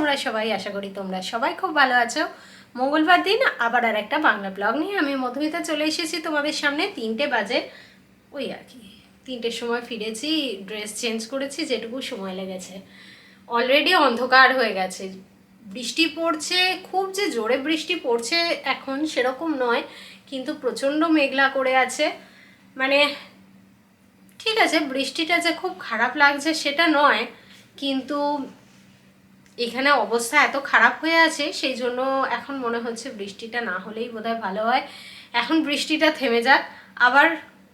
তোমরা সবাই, আশা করি তোমরা সবাই খুব ভালো আছো। মঙ্গলবার দিন আবার আর একটা বাংলা ব্লগ নিয়ে আমি মধুমিতা চলে এসেছি তোমাদের সামনে। তিনটে বাজে। ওই আর কি, তিনটের সময় ফিরেছি ড্রেস চেঞ্জ করেছি, যেটুকু সময় লেগেছে। অলরেডি অন্ধকার হয়ে গেছে। বৃষ্টি পড়ছে, খুব যে জোরে বৃষ্টি পড়ছে এখন সেরকম নয়, কিন্তু প্রচণ্ড মেঘলা করে আছে। মানে ঠিক আছে, বৃষ্টিটা যে খুব খারাপ লাগছে সেটা নয়, কিন্তু এখানে অবস্থা এত খারাপ হয়ে আছে, সেই জন্য এখন মনে হচ্ছে বৃষ্টিটা না হলেই বোধহয় ভালো হয়। এখন বৃষ্টিটা থেমে যাক, আবার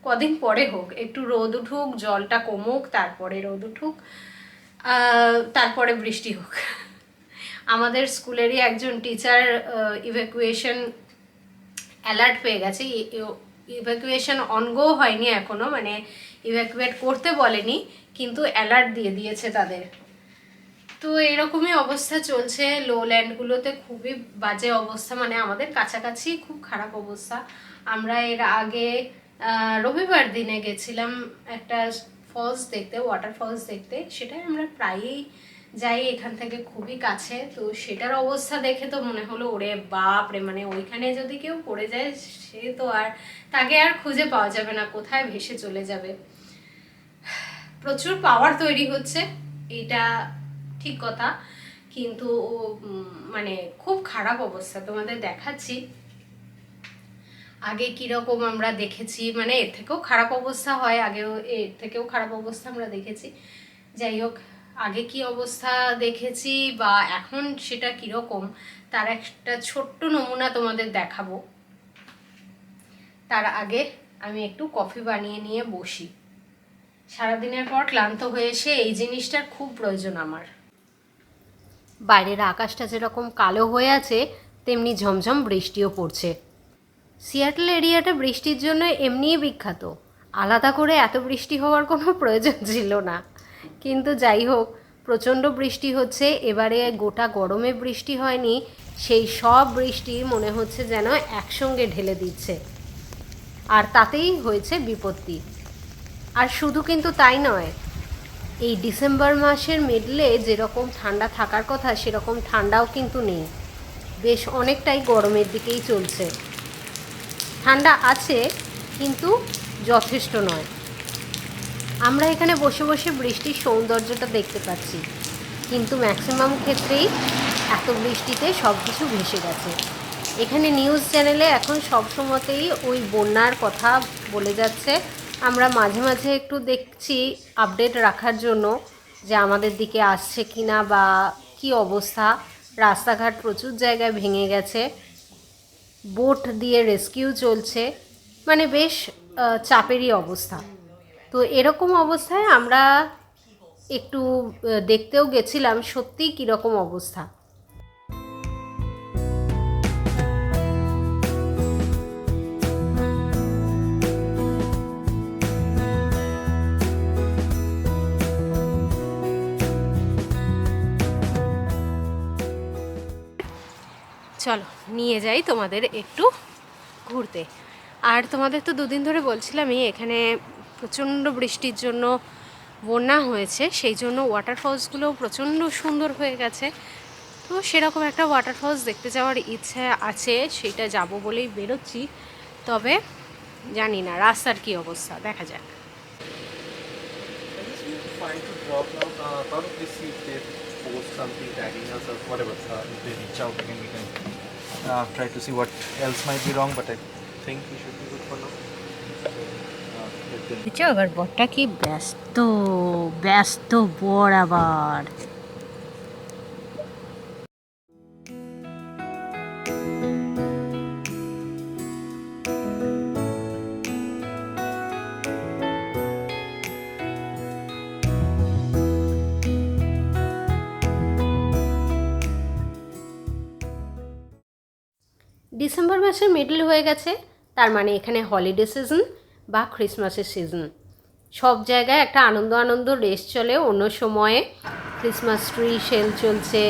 কদিন পরে হোক, একটু রোদ উঠুক, জলটা কমুক, তারপরে রোদ উঠুক তারপরে বৃষ্টি হোক। আমাদের স্কুলেরই একজন টিচার ইভ্যাকুয়েশন অ্যালার্ট পেয়ে গেছে। ইভ্যাকুয়েশন অনগো হয়নি এখনও মানে ইভ্যাকুয়েট করতে বলেনি, কিন্তু অ্যালার্ট দিয়ে দিয়েছে তাদের। তো এরকমই অবস্থা চলছে। লো ল্যান্ডগুলোতে খুবই বাজে অবস্থা মানে আমাদের কাছাকাছি খুব খারাপ অবস্থা। আমরা এর আগে রবিবার দিনে গেছিলাম একটা ফলস দেখতে ওয়াটার ফলস দেখতে। সেটাই আমরা প্রায়ই যাই এখান থেকে খুবই কাছে। তো সেটার অবস্থা দেখে তো মনে হলো, ওরে বাপ রে! মানে ওইখানে যদি কেউ পড়ে যায়, সে তো আর, তাকে আর খুঁজে পাওয়া যাবে না, কোথায় ভেসে চলে যাবে। প্রচুর পাওয়ার তৈরি হচ্ছে। এটা ঠিক কথা কিন্তু উম, মানে খুব খারাপ অবস্থা তোমাদের দেখাচ্ছি। আগে কীরকম আমরা দেখেছি মানে এর থেকেও খারাপ অবস্থা হয় আগেও এর থেকেও খারাপ অবস্থা আমরা দেখেছি। যাই হোক আগে কি অবস্থা দেখেছি বা এখন সেটা কীরকম তার একটা ছোট্ট নমুনা তোমাদের দেখাবো। তার আগে আমি একটু কফি বানিয়ে নিয়ে বসি। সারাদিনের পর ক্লান্ত হয়ে এসে এই জিনিসটার খুব প্রয়োজন আমার। বাইরের আকাশটা যেরকম কালো হয়ে আছে, তেমনি ঝমঝম বৃষ্টিও পড়ছে। সিয়াটল এরিয়াটা বৃষ্টির জন্য এমনিই বিখ্যাত। আলাদা করে এত বৃষ্টি হওয়ার কোনো প্রয়োজন ছিল না। কিন্তু যাই হোক, প্রচণ্ড বৃষ্টি হচ্ছে, এবারে গোটা গরমে বৃষ্টি হয়নি, সেই সব বৃষ্টি মনে হচ্ছে যেন একসঙ্গে ঢেলে দিচ্ছে। আর তাতেই হয়েছে বিপত্তি। আর শুধু কিন্তু তাই নয় এই ডিসেম্বর মাসের মিডলে যেরকম ঠান্ডা থাকার কথা, সেরকম ঠান্ডাও কিন্তু নেই। বেশ অনেকটাই গরমের দিকেই চলছে। ঠান্ডা আছে, কিন্তু যথেষ্ট নয়। আমরা এখানে বসে বসে বৃষ্টির সৌন্দর্যটা দেখতে পাচ্ছি। কিন্তু ম্যাক্সিমাম ক্ষেত্রেই এত বৃষ্টিতে সব কিছু ভেসে গেছে। এখানে নিউজ চ্যানেলে এখন সব সময়তেই ওই বন্যার কথা বলে যাচ্ছে। আমরা মাঝে মাঝে একটু দেখছি আপডেট রাখার জন্য যে আমাদের দিকে আসছে কি না বা কি অবস্থা। রাস্তাঘাট প্রচুর জায়গায় ভেঙে গেছে। বোট দিয়ে রেস্কিউ চলছে। মানে বেশ চাপেরই অবস্থা। তো এরকম অবস্থায় আমরা একটু দেখতেও গেছিলাম সত্যিই কীরকম অবস্থা। চলো নিয়ে যাই তোমাদের একটু ঘুরতে আর তোমাদের তো দুদিন ধরে বলছিলামই এখানে প্রচণ্ড বৃষ্টির জন্য বন্যা হয়েছে সেই জন্য ওয়াটারফলসগুলো প্রচণ্ড সুন্দর হয়ে গেছে তো সেরকম একটা ওয়াটারফলস দেখতে যাওয়ার ইচ্ছে আছে সেটা যাব বলেই বেরোচ্ছি তবে জানি না রাস্তার কি অবস্থা দেখা যাক. Uh, post something tagging us or whatever. Uh, if they reach out again, we can uh, try to see what else might be wrong. But I think we should be good for now. Uh, এবার বরটা কি ব্যস্ত ব্যস্ত বর আবার December মাসের middle হয়ে গেছে, তার মানে এখানে হলিডে সিজন বা ক্রিসমাসের সিজন সব জায়গায় একটা আনন্দ আনন্দ রেস চলে, অন্য সময়ে ক্রিসমাস ট্রি সেল চলছে,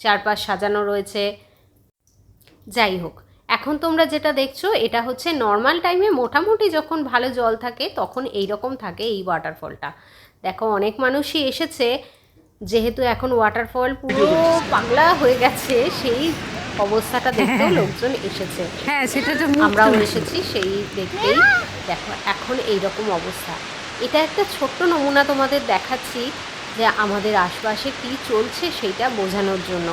চারপাশ সাজানো রয়েছে। যাই হোক, এখন তোমরা যেটা দেখছ, এটা হচ্ছে নর্মাল টাইমে মোটামুটি যখন ভালো জল থাকে, তখন এই রকম থাকে এই ওয়াটারফলটা দেখো, অনেক মানুষই এসেছে যেহেতু এখন ওয়াটারফল পুরো পাগলা হয়ে গেছে সেই অবস্থাটা দেখতেও লোকজন এসেছে। হ্যাঁ সেটা তো আমরাও এসেছি সেই দেখতেই দেখো এখন এই রকম অবস্থা। এটা একটা ছোট্ট নমুনা তোমাদের দেখাচ্ছি যে আমাদের আশপাশে কি চলছে সেইটা বোঝানোর জন্য।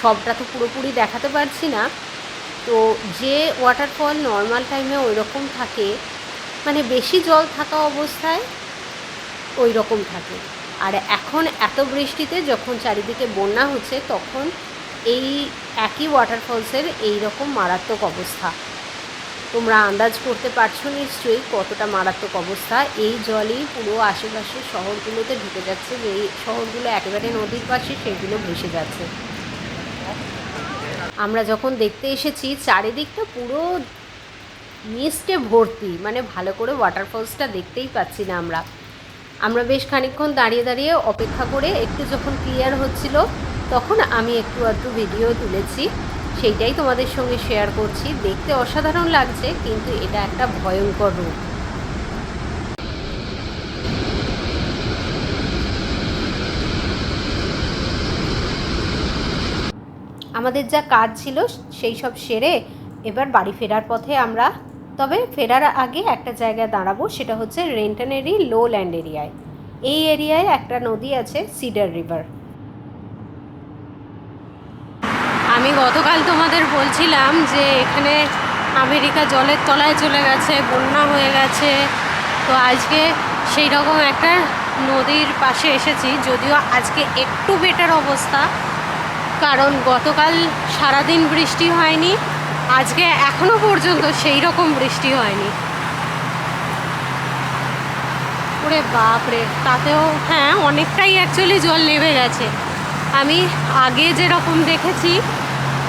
সবটা তো পুরোপুরি দেখাতে পারছি না। তো যে ওয়াটারফল নর্মাল টাইমে ওই রকম থাকে মানে বেশি জল থাকা অবস্থায় ওই রকম থাকে। আর এখন এত বৃষ্টিতে যখন চারিদিকে বন্যা হচ্ছে, তখন এই একই ওয়াটারফলসের এই রকম মারাত্মক অবস্থা। তোমরা আন্দাজ করতে পারছ নিশ্চয়ই কতটা মারাত্মক অবস্থা। এই জলই পুরো আশেপাশের শহরগুলোতে ঢুকে যাচ্ছে, যে শহরগুলো একেবারে নদীর পাশে সেগুলো ভেসে যাচ্ছে। আমরা যখন দেখতে এসেছি, চারিদিকটা পুরো মিস্টে ভর্তি মানে ভালো করে ওয়াটারফলসটা দেখতেই পাচ্ছি না আমরা। আমরা বেশ খানিকক্ষণ দাঁড়িয়ে দাঁড়িয়ে অপেক্ষা করে একটু যখন ক্লিয়ার হচ্ছিল, তখন আমি একটু আধটু ভিডিও তুলেছি। সেইটাই তোমাদের সঙ্গে শেয়ার করছি। দেখতে অসাধারণ লাগছে, কিন্তু এটা একটা ভয়ঙ্কর রূপ। আমাদের যা কাজ ছিল, সেই সব সেরে এবার বাড়ি ফেরার পথে আমরা তবে ফেরার আগে একটা জায়গায় দাঁড়াবো, সেটা হচ্ছে রেন্টানেরি লো ল্যান্ড এরিয়ায়। এই এরিয়ায় একটা নদী আছে, সিডার রিভার। আমি গতকাল তোমাদের বলছিলাম যে এখানে আমেরিকা জলের তলায় চলে গেছে, বন্যা হয়ে গেছে। তো আজকে সেই রকম একটা নদীর পাশে এসেছি, যদিও আজকে একটু বেটার অবস্থা, কারণ গতকাল সারাদিন বৃষ্টি হয়নি। আজকে এখনও পর্যন্ত সেই রকম বৃষ্টি হয়নি। ওরে বাপরে, তাতেও হ্যাঁ অনেকটাই অ্যাকচুয়ালি জল নেমে গেছে। আমি আগে যেরকম দেখেছি,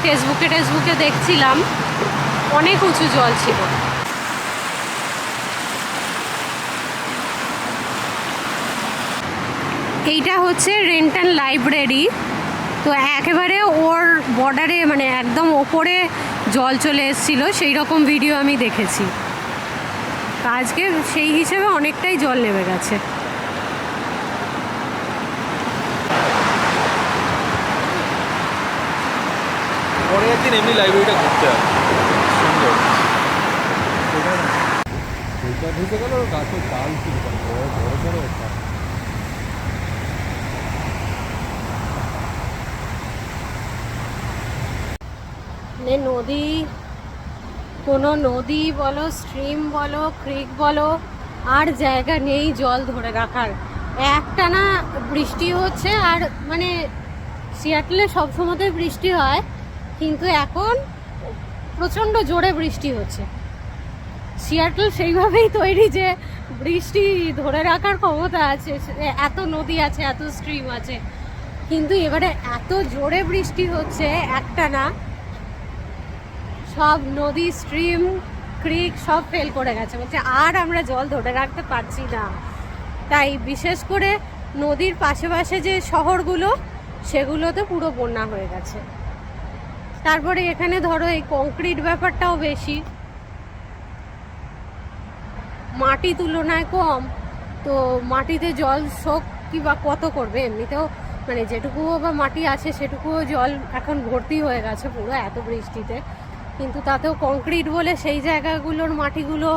ফেসবুকে টেসবুকে দেখছিলাম, অনেক উঁচু জল ছিল। এইটা হচ্ছে রেন্টাল লাইব্রেরি তো একেবারে ওর বর্ডারে মানে একদম ওপরে জল চলে এসেছিল সেই রকম ভিডিও আমি দেখেছি। আজকে সেই হিসেবে অনেকটাই জল নেমে গেছে। পরে একদিন এমনি লাইব্রেরিটা ঘুরতে হবে। সুন্দর। ঢুকে গেল গাছের ডাল ছিল বড় বড় বড়। নদী। কোনো নদী বলো স্ট্রিম বলো ক্রিক বলো, আর জায়গা নেই জল ধরে রাখার। একটানা বৃষ্টি হচ্ছে আর মানে সিয়াটলে সবসময়তেই বৃষ্টি হয়, কিন্তু এখন প্রচণ্ড জোরে বৃষ্টি হচ্ছে। সিয়াটল সেইভাবেই তৈরি যে বৃষ্টি ধরে রাখার ক্ষমতা আছে এত নদী আছে, এত স্ট্রিম আছে, কিন্তু এবারে এত জোরে বৃষ্টি হচ্ছে একটানা সব নদী স্ট্রিম ক্রিক সব ফেল করে গেছে। বলছে, আর আমরা জল ধরে রাখতে পারছি না। তাই বিশেষ করে নদীর পাশে যে শহরগুলো, সেগুলোতে পুরো বন্যা হয়ে গেছে। তারপরে এখানে ধরো এই কংক্রিট ব্যাপারটাও বেশি। মাটি তুলনায় কম, তো মাটিতে জল শোক কি বা কত করবে? এমনিতেও মানে যেটুকুও বা মাটি আছে, সেটুকুও জল এখন ভর্তি হয়ে গেছে পুরো এত বৃষ্টিতে। কিন্তু তাতেও কংক্রিট বলে সেই জায়গাগুলোর মাটিগুলো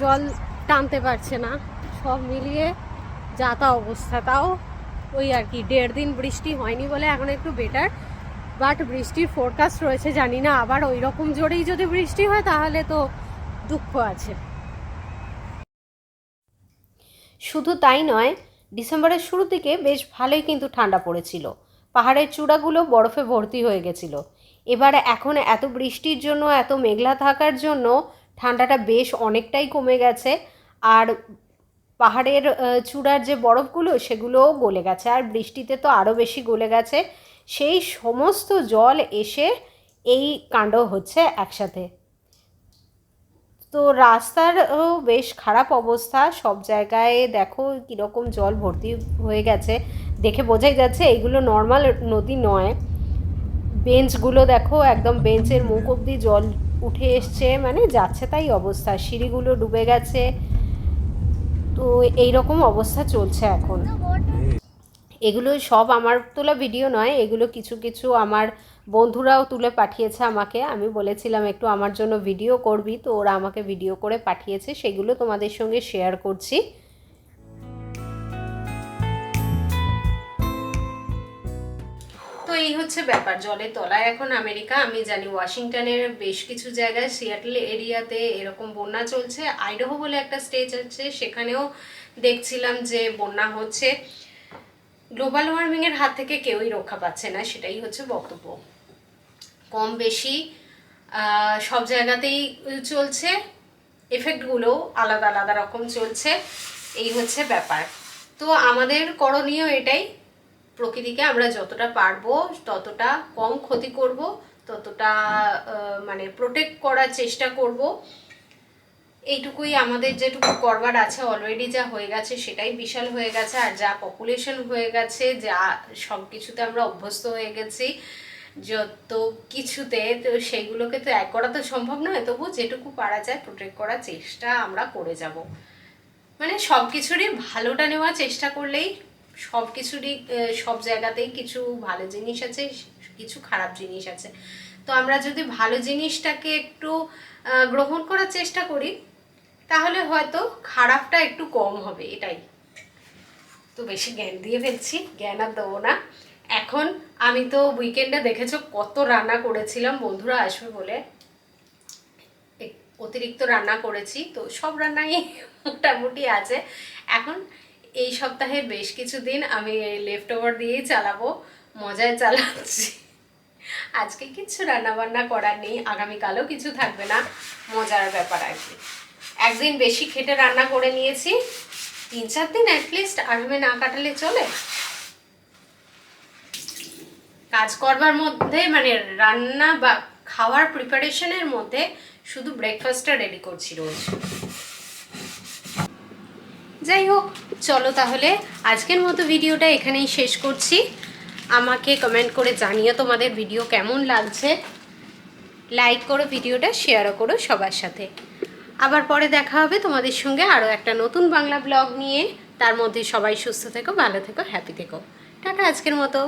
জল টানতে পারছে না। সব মিলিয়ে যা তা অবস্থা। তাও ওই আর কি, দেড় দিন বৃষ্টি হয়নি বলে এখন একটু বেটার বাট বৃষ্টির ফোরকাস্ট রয়েছে, জানি না। আবার ওই রকম জোরেই যদি বৃষ্টি হয়, তাহলে তো দুঃখ আছে। শুধু তাই নয়, ডিসেম্বরের শুরু থেকে বেশ ভালোই কিন্তু ঠান্ডা পড়েছিল। পাহাড়ের চূড়াগুলো বরফে ভর্তি হয়ে গেছিল। এবার এখন এত বৃষ্টির জন্য, এত মেঘলা থাকার জন্য ঠান্ডাটা বেশ অনেকটাই কমে গেছে। আর পাহাড়ের চূড়ার যে বরফগুলো, সেগুলোও গলে গেছে। আর বৃষ্টিতে তো আরও বেশি গলে গেছে। সেই সমস্ত জল এসে এই কাণ্ড হচ্ছে একসাথে। তো রাস্তার, ও, বেশ খারাপ অবস্থা। সব জায়গায় দেখো কীরকম জল ভর্তি হয়ে গেছে। দেখে বোঝাই যাচ্ছে এইগুলো নর্মাল নদী নয়। বেঞ্চগুলো দেখো, একদম বেঞ্চের মুখ অবধি জল উঠে এসছে মানে যাচ্ছে তাই অবস্থা। সিঁড়িগুলো ডুবে গেছে। তো এই রকম অবস্থা চলছে এখন। এগুলো সব আমার তোলা ভিডিও নয়, এগুলো কিছু কিছু আমার বন্ধুরাও তুলে পাঠিয়েছে আমাকে। আমি বলেছিলাম, একটু আমার জন্য ভিডিও করবি। তো ওরা আমাকে ভিডিও করে পাঠিয়েছে, সেগুলো তোমাদের সঙ্গে শেয়ার করছি। তো এই হচ্ছে ব্যাপার। জলের তলায় এখন আমেরিকা, আমি জানি ওয়াশিংটনের বেশ কিছু জায়গায় সিয়াটল এরিয়াতে এরকম বন্যা চলছে। আইডাহো বলে একটা স্টেজ আছে, সেখানেও দেখছিলাম যে বন্যা হচ্ছে। গ্লোবাল ওয়ার্মিংয়ের হাত থেকে কেউই রক্ষা পাচ্ছে না, সেটাই হচ্ছে বক্তব্য। কম বেশি সব জায়গাতেই চলছে। এফেক্টগুলোও আলাদা আলাদা রকম চলছে। এই হচ্ছে ব্যাপার। তো আমাদের করণীয় এটাই প্রকৃতিকে আমরা যতটা পারব, ততটা কম ক্ষতি করব, ততটা মানে প্রোটেক্ট করার চেষ্টা করব। এইটুকুই আমাদের যেটুকু করবার আছে অলরেডি যা হয়ে গেছে সেটাই বিশাল হয়ে গেছে। আর যা পপুলেশন হয়ে গেছে, যা সব কিছুতে আমরা অভ্যস্ত হয়ে গেছি, যত কিছুতে, তো সেগুলোকে তো এক করা তো সম্ভব নয় তবু যেটুকু পারা যায় প্রোটেক্ট করার চেষ্টা আমরা করে যাব। মানে সব কিছুরই ভালোটা নেওয়ার চেষ্টা করলেই সব কিছুরই সব জায়গাতেই কিছু ভালো জিনিস আছে, কিছু খারাপ জিনিস আছে। তো আমরা যদি ভালো জিনিসটাকে একটু গ্রহণ করার চেষ্টা করি, তাহলে হয়তো খারাপটা একটু কম হবে, এটাই। তো বেশি জ্ঞান দিয়ে ফেলছি, জ্ঞান আর দেবো না। এখন আমি তো উইকেন্ডে দেখেছ কত রান্না করেছিলাম, বন্ধুরা আসবে বলে। অতিরিক্ত রান্না করেছি, তো সব রান্নাই মোটামুটি আছে। এখন এই সপ্তাহে বেশ কিছুদিন আমি লেফট ওভার দিয়েই চালাবো, মজায় চালাচ্ছি। আজকে কিছু রান্না বান্না করার নেই, আগামীকালও কিছু থাকবে না, মজার ব্যাপার আর কি। একদিন বেশি খেটে রান্না করে নিয়েছি, তিন চার দিন অ্যাটলিস্ট আরামে না কাটালে চলে। কাজ করবার মধ্যে মানে রান্না বা খাওয়ার প্রিপারেশনের মধ্যে শুধু ব্রেকফাস্টটা রেডি করছি রোজ। যাই হোক, চলো তাহলে আজকের মতো ভিডিওটা এখানেই শেষ করছি। আমাকে কমেন্ট করে জানিও তোমাদের ভিডিও কেমন লাগছে। লাইক করো ভিডিওটা শেয়ারও করো সবার সাথে। আবার পরে দেখা হবে তোমাদের সঙ্গে আরও একটা নতুন বাংলা ব্লগ নিয়ে। তার মধ্যে সবাই সুস্থ থেকো, ভালো থেকো হ্যাপি থেকো। টাটা আজকের মতো।